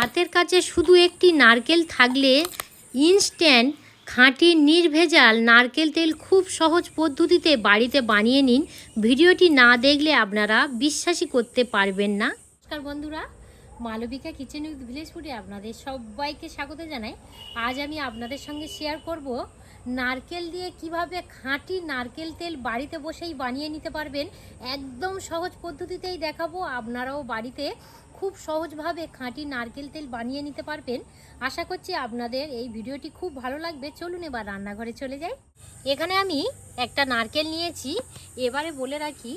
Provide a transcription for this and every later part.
হাতের কাছে শুধু একটি নারকেল থাকলে ইনস্ট্যান্ট খাঁটি নির্ভেজাল নারকেল তেল খুব সহজ পদ্ধতিতে বাড়িতে বানিয়ে নিন। ভিডিওটি না দেখলে আপনারা বিশ্বাসই করতে পারবেন না। নমস্কার বন্ধুরা, মালবিকা কিচেন উইথ ভিলেজ ফুডে আপনাদের সবাইকে স্বাগত জানাই। আজ আমি আপনাদের সঙ্গে শেয়ার করব নারকেল দিয়ে কীভাবে খাঁটি নারকেল তেল বাড়িতে বসেই বানিয়ে নিতে পারবেন। একদম সহজ পদ্ধতিতেই দেখাবো। আপনারাও বাড়িতে খুব সহজভাবে খাঁটি নারকেল তেল বানিয়ে নিতে পারবেন। আশা করছি আপনাদের এই ভিডিওটি খুব ভালো লাগবে। চলুন এবার রান্নাঘরে চলে যাই। এখানে আমি একটা নারকেল নিয়েছি। এবারে বলে রাখি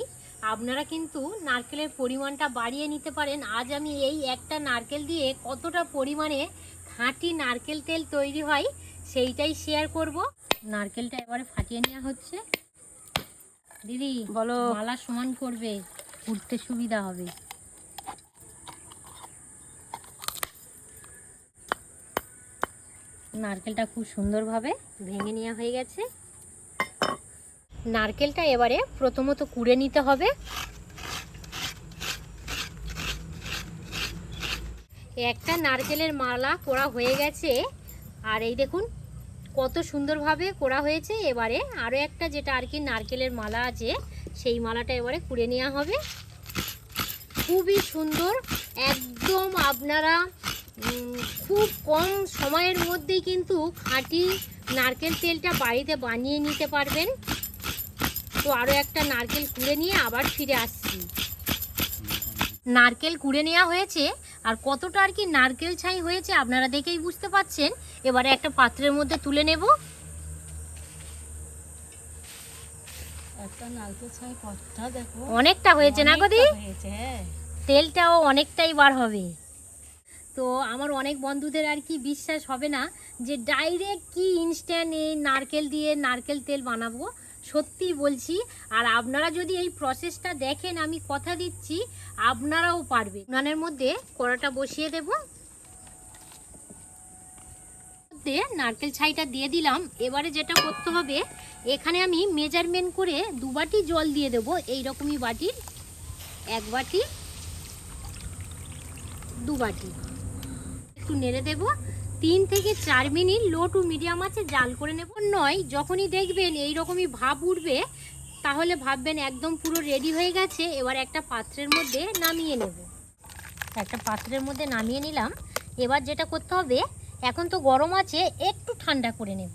আপনারা কিন্তু নারকেলের পরিমাণটা বাড়িয়ে নিতে পারেন। আজ আমি এই একটা নারকেল দিয়ে কতটা পরিমাণে খাঁটি নারকেল তেল তৈরি হয় সেইটাই শেয়ার করব। নারকেলটা এবারে ফাটিয়ে নেওয়া হচ্ছে। দিদি বলো। মালা সমান করবে উঠতে সুবিধা হবে। নারকেলটা খুব সুন্দরভাবে ভেঙে নেওয়া হয়ে গেছে। নারকেলটা এবারে প্রথমত কুড়ে নিতে হবে। একটা নারকেলের মালা করা হয়ে গেছে। আর এই দেখুন, কত সুন্দরভাবে করা হয়েছে। এবারে আরও একটা যেটা আর কি নারকেলের মালা আছে, সেই মালাটা এবারে কুড়ে নেওয়া হবে। খুবই সুন্দর, একদম আপনারা খুব কম সময়ের মধ্যেই কিন্তু খাঁটি নারকেল তেলটা বাড়িতে বানিয়ে নিতে পারবেন। তো আরও একটা নারকেল কুড়ে নিয়ে আবার ফিরে আসছি। নারকেল কুড়ে নেওয়া হয়েছে আর কতটা আর কি নারকেল ছাই হয়েছে আপনারা দেখেই বুঝতে পাচ্ছেন। এবারে একটা পাত্রের মধ্যে তুলে নেব। অনেকটা হয়েছে না গদি? হ্যাঁ। তেলটাও অনেকটাই বার হবে। তো আমার অনেক বন্ধুদের আর কি বিশ্বাস হবে না যে ডাইরেক্ট কি ইনস্ট্যান্ট এই নারকেল দিয়ে নারকেল তেল বানাবো, সত্যি বলছি। আর আপনারা যদি এই প্রসেসটা দেখেন, আমি কথা দিচ্ছি, আপনারাও পারবে উনানের মধ্যে কড়াটা বসিয়ে দেব। নারকেল ছাইটা দিয়ে দিলাম। এবারে যেটা করতে হবে, এখানে আমি মেজারমেন্ট করে দু বাটি জল দিয়ে দেবো এই রকমই বাটির। এক বাটি, দু বাটি। একটু নেড়ে দেব। তিন থেকে চার মিনিট লো টু মিডিয়াম আছে, জাল করে নেব। নয়, যখনই দেখবেন এই রকমই ভাব উঠবে, তাহলে ভাববেন একদম পুরো রেডি হয়ে গেছে, এবার একটা পাত্রের মধ্যে নামিয়ে নেব। একটা পাত্রের মধ্যে নামিয়ে নিলাম। এবার যেটা করতে হবে, এখন তো গরম আছে, একটু ঠান্ডা করে নেব।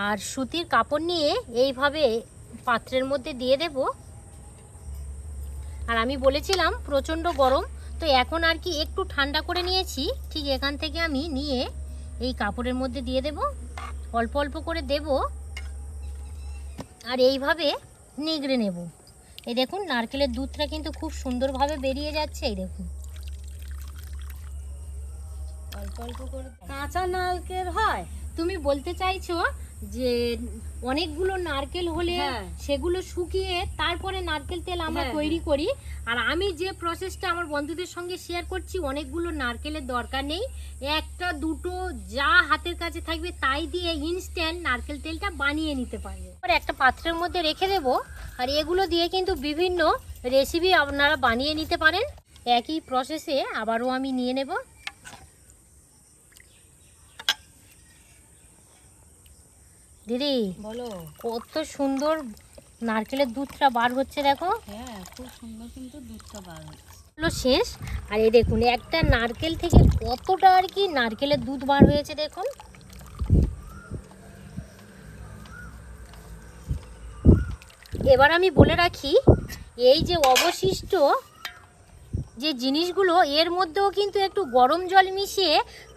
আর সুতির কাপড় নিয়ে এইভাবে পাত্রের মধ্যে দিয়ে দেবো। আর আমি বলেছিলাম, প্রচণ্ড গরম তো এখন আর কি একটু ঠান্ডা করে নিয়েছি। ঠিক এখান থেকে আমি নিয়ে এই কাপড়ের মধ্যে দিয়ে দেব। অল্প অল্প করে দেব। আর এইভাবে নিগড়ে নেব। এই দেখুন, নারকেলের দুধটা কিন্তু খুব সুন্দরভাবে বেরিয়ে যাচ্ছে, এই দেখুন। অল্প অল্প করে কাঁচা নারকেল হয়। তুমি বলতে চাইছো যে অনেকগুলো নারকেল হলে হ্যাঁ। সেগুলো শুকিয়ে তারপরে নারকেল তেল আমরা হ্যাঁ, তৈরি করি। আর আমি যে প্রসেসটা আমার বন্ধুদের সঙ্গে শেয়ার করছি অনেকগুলো নারকেলের দরকার নেই। একটা দুটো যা হাতের কাছে থাকবে তাই দিয়ে ইনস্ট্যান্ট নারকেল তেলটা বানিয়ে নিতে পারবে। এবার একটা পাত্রের মধ্যে রেখে দেব। আর এগুলো দিয়ে কিন্তু বিভিন্ন রেসিপি আপনারা বানিয়ে নিতে পারেন। একই প্রসেসে আবারও আমি নিয়ে নেব। দিদি বলো। কত সুন্দর নারকেলের দুধটা বার হচ্ছে দেখো। হ্যাঁ খুব সুন্দর কিন্তু দুধটা বার হচ্ছে। হলো শেষ। আর এই দেখুন একটা নারকেল থেকে কতটা আর কি নারকেলের দুধ বার হয়েছে দেখুন। এবার আমি বলে রাখি এই যে অবশিষ্ট যে জিনিসগুলো এর মধ্যেও কিন্তু একটু গরম জল মিশিয়ে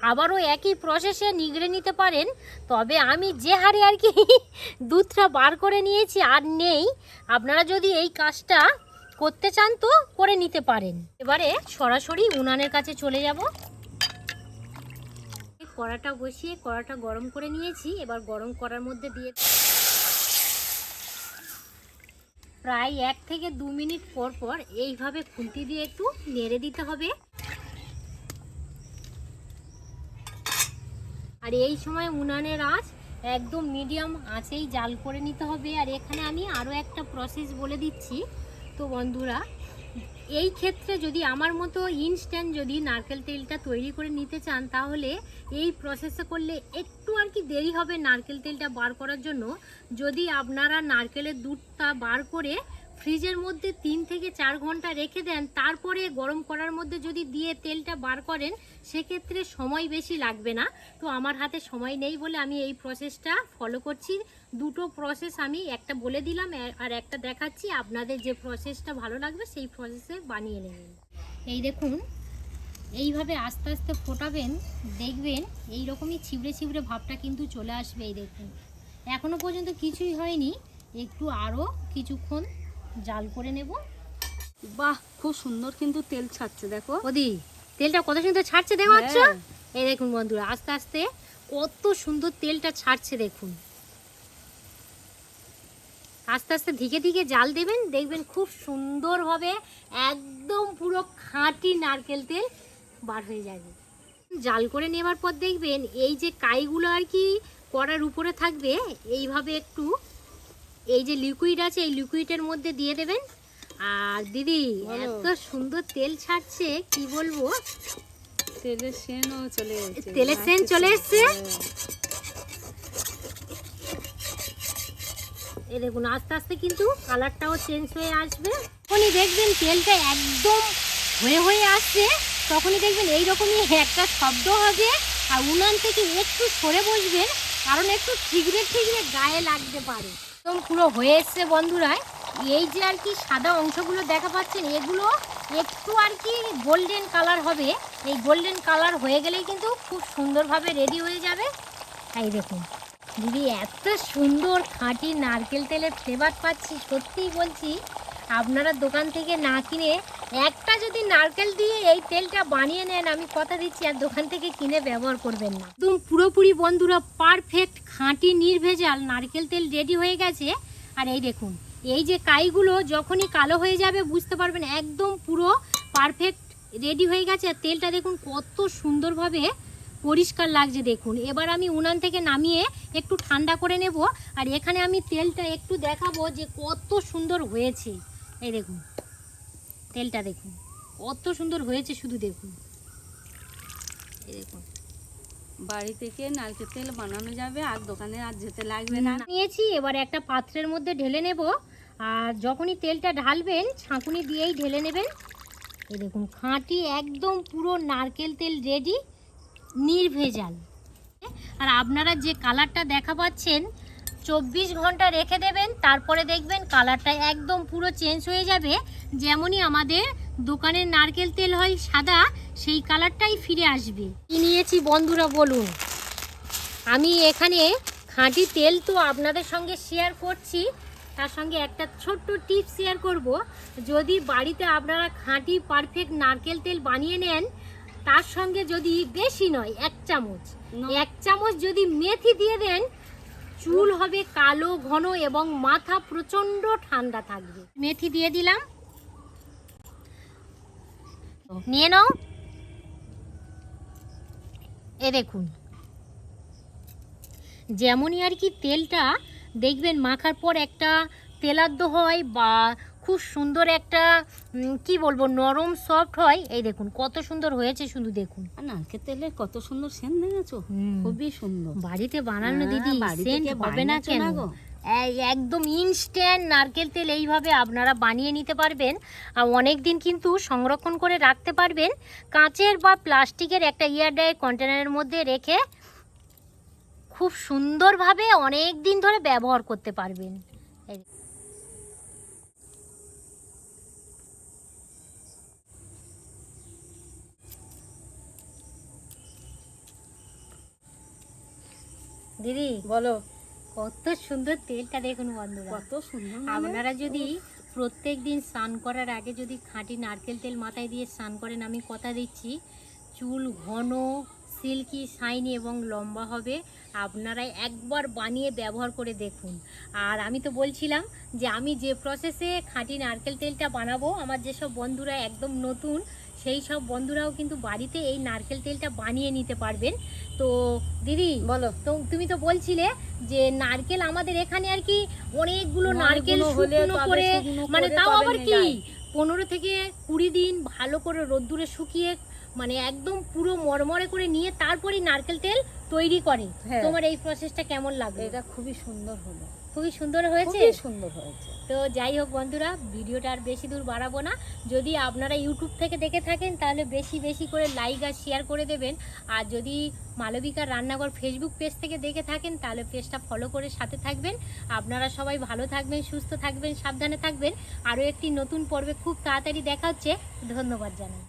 আবারও একই প্রসেসে নিগড়ে নিতে পারেন। তবে আমি যে হারে আর কি দুধটা বার করে নিয়েছি আর নেই, আপনারা যদি এই কাজটা করতে চান তো করে নিতে পারেন। এবারে সরাসরি উনানের কাছে চলে যাব। কড়াটা বসিয়ে কড়াটা গরম করে নিয়েছি। এবার গরম করার মধ্যে দিয়ে প্রায় এক থেকে দু মিনিট পর পর এইভাবে খুন্তি দিয়ে একটু নেড়ে দিতে হবে। আর এই সময় উনানের আঁচ একদম মিডিয়াম আঁচেই জাল করে নিতে হবে। আর এখানে আমি আরও একটা প্রসেস বলে দিচ্ছি। তো বন্ধুরা এই ক্ষেত্রে যদি আমার মতো ইনস্ট্যান্ট যদি নারকেল তেলটা তৈরি করে নিতে চান, তাহলে এই প্রসেসে করলে একটু আর কি দেরি হবে নারকেল তেলটা বার করার জন্য। যদি আপনারা নারকেলের দুধটা বার করে ফ্রিজের মধ্যে তিন থেকে চার ঘণ্টা রেখে দেন, তারপরে গরম করার মধ্যে যদি দিয়ে তেলটা বার করেন, সেক্ষেত্রে সময় বেশি লাগবে না। তো আমার হাতে সময় নেই বলে আমি এই প্রসেসটা ফলো করছি। দুটো প্রসেস আমি একটা বলে দিলাম আর- একটা দেখাচ্ছি। আপনাদের যে প্রসেসটা ভালো লাগবে, সেই প্রসেসে বানিয়ে নেবেন। এই দেখুন, এইভাবে আস্তে আস্তে ফোটাবেন, দেখবেন এই রকমই ছিবড়ে ছিবড়ে ভাবটা কিন্তু চলে আসবে, এই দেখুন। এখনও পর্যন্ত কিছুই হয়নি, একটু আরও কিছুক্ষণ জাল করে নেব। বাহ খুব সুন্দর কিন্তু তেল ছাড়ছে দেখো। ওদি তেলটা কত সুন্দর ছাড়ছে দেখো হ্যাঁ। এই দেখুন বন্ধুরা আস্তে আস্তে কত সুন্দর তেলটা ছাড়ছে দেখুন। আস্তে আস্তে ধীকে ধীকে জাল দেবেন দেখবেন খুব সুন্দরভাবে একদম পুরো খাঁটি নারকেল তেল বার হয়ে যাবে। জাল করে নেবার পর দেখবেন এই যে কাইগুলো আর কি কড়ার উপরে থাকবে এইভাবে একটু এই যে লিকুইড আছে এই লিকুইডের মধ্যে দিয়ে দেবেন। আর দিদি এত সুন্দর তেল ছাড়ছে কি বলব? তেলের সেনও চলে এসেছে। তেলের সেন চলে এসছে? এই দেখুন আস্তে আস্তে কিন্তু কালারটাও চেঞ্জ হয়ে আসবে। তখনই দেখবেন তেলটা একদম হয়ে হয়ে আসছে। তখনই দেখবেন এইরকমই একটা শব্দ হবে। আর উনান থেকে একটু সরে বসবেন কারণ একটু ঠিকরে ঠিকরে গায়ে লাগতে পারে। একদম পুরো হয়ে এসছে বন্ধুরা। এই যে আর কি সাদা অংশগুলো দেখা পাচ্ছেন, এগুলো একটু আর কি গোল্ডেন কালার হবে। এই গোল্ডেন কালার হয়ে গেলেই কিন্তু খুব সুন্দরভাবে রেডি হয়ে যাবে। তাই দেখুন, দিদি এত সুন্দর খাঁটি নারকেল তেলের ফ্লেভার পাচ্ছি, সত্যিই বলছি। আপনারা দোকান থেকে না কিনে একটা যদি নারকেল দিয়ে এই তেলটা বানিয়ে নেন, আমি কথা দিচ্ছি, আর দোকান থেকে কিনে ব্যবহার করবেন না। একদম পুরোপুরি বন্ধুরা পারফেক্ট খাঁটি নির্ভেজাল নারকেল তেল রেডি হয়ে গেছে। আর এই দেখুন, এই যে কাইগুলো যখনই কালো হয়ে যাবে, বুঝতে পারবেন, একদম পুরো পারফেক্ট রেডি হয়ে গেছে। আর তেলটা দেখুন, কত সুন্দরভাবে পরিষ্কার লাগছে, দেখুন। এবার আমি উনান থেকে নামিয়ে একটু ঠান্ডা করে নেব। আর এখানে আমি তেলটা একটু দেখাবো যে কত সুন্দর হয়েছে। এই দেখুন, তেলটা দেখুন, কত সুন্দর হয়েছে শুধু দেখুন। এই দেখুন, বাড়ি থেকে নারকেল তেল বানানো যাবে, আর দোকানে আর যেতে লাগবে না। নিয়েছি, এবার একটা পাত্রের মধ্যে ঢেলে নেব, আর যখনই তেলটা ঢালবেন, ছাঁকুনি দিয়েই ঢেলে নেবেন। এই দেখুন, খাঁটি একদম পুরো নারকেল তেল রেডি নির্ভেজাল। আর আপনারা যে কালারটা দেখা পাচ্ছেন চব্বিশ ঘণ্টা রেখে দেবেন তারপরে দেখবেন কালারটা একদম পুরো চেঞ্জ হয়ে যাবে। যেমনই আমাদের দোকানের নারকেল তেল হয় সাদা সেই কালারটাই ফিরে আসবে। কি নিয়েছি বন্ধুরা বলুন? আমি এখানে খাঁটি তেল তো আপনাদের সঙ্গে শেয়ার করছি তার সঙ্গে একটা ছোট্ট টিপ শেয়ার করব। যদি বাড়িতে আপনারা খাঁটি পারফেক্ট নারকেল তেল বানিয়ে নেন তার সঙ্গে যদি বেশি নয় এক চামচ। এক চামচ যদি মেথি দিয়ে দেন চুল হবে কালো, ঘন এবং মাথা প্রচণ্ড ঠান্ডা থাকবে। মেথি দিয়ে দিলাম। নিয়ে নাও। এ দেখুন। যেমনই আর কি তেলটা দেখবেন, মাখার পর একটা তেলাদ্দ হয় বা খুব সুন্দর একটা কি বলব নরম সফট হয়। এই দেখুন কত সুন্দর হয়েছে শুধু দেখুন। নারকেল তেলের কত সুন্দর সেন দেখেছ? খুবই সুন্দর। বাড়িতে বানানো দিদি সেন্ট হবে না কেন? একদম ইনস্ট্যান্ট নারকেল তেল এইভাবে আপনারা বানিয়ে নিতে পারবেন। আর অনেক দিন কিন্তু সংরক্ষণ করে রাখতে পারবেন। কাঁচের বা প্লাস্টিকের একটা ইয়ার ইয়ারডাইট কন্টেনারের মধ্যে রেখে খুব সুন্দরভাবে অনেক দিন ধরে ব্যবহার করতে পারবেন। দিদি বলো কত সুন্দর তেলটা দেখুন বন্ধুরা। কত সুন্দর মানে? আপনারা যদি প্রত্যেক দিন স্নান করার আগে যদি খাঁটি নারকেল তেল মাথায় দিয়ে স্নান করেন আমি কথা দিচ্ছি চুল ঘন সিল্কি শাইনি এবং লম্বা হবে। আপনারা একবার বানিয়ে ব্যবহার করে দেখুন। আর আমি তো বলছিলাম যে আমি যে প্রসেসে খাঁটি নারকেল তেলটা বানাবো আমার যেসব বন্ধুরা একদম নতুন সেই সব বন্ধুরাও কিন্তু বাড়িতে এই নারকেল তেলটা বানিয়ে নিতে পারবেন। তো দিদি বলো। তো তুমি তো বলছিলে যে নারকেল আমাদের এখানে আর কি অনেকগুলো নারকেল শুকনো করে মানে তাও আবার কি? পনেরো থেকে কুড়ি দিন ভালো করে রোদ্দুরে শুকিয়ে মানে একদম পুরো মরমরে করে নিয়ে তারপরেই নারকেল তেল তৈরি করে। হ্যাঁ। তোমার এই প্রসেসটা কেমন লাগল? এটা খুবই সুন্দর হলো। খুবই সুন্দর হয়েছে। সুন্দর হয়েছে। তো যাই হোক বন্ধুরা ভিডিওটা আর বেশি দূর বাড়াবো না। যদি আপনারা ইউটিউব থেকে দেখে থাকেন তাহলে বেশি বেশি করে লাইক আর শেয়ার করে দেবেন। আর যদি মালবিকার রান্নাঘর ফেসবুক পেজ থেকে দেখে থাকেন তাহলে পেজটা ফলো করে সাথে থাকবেন। আপনারা সবাই ভালো থাকবেন সুস্থ থাকবেন সাবধানে থাকবেন। আরও একটি নতুন পর্বে খুব তাড়াতাড়ি দেখা হচ্ছে। ধন্যবাদ জানাই।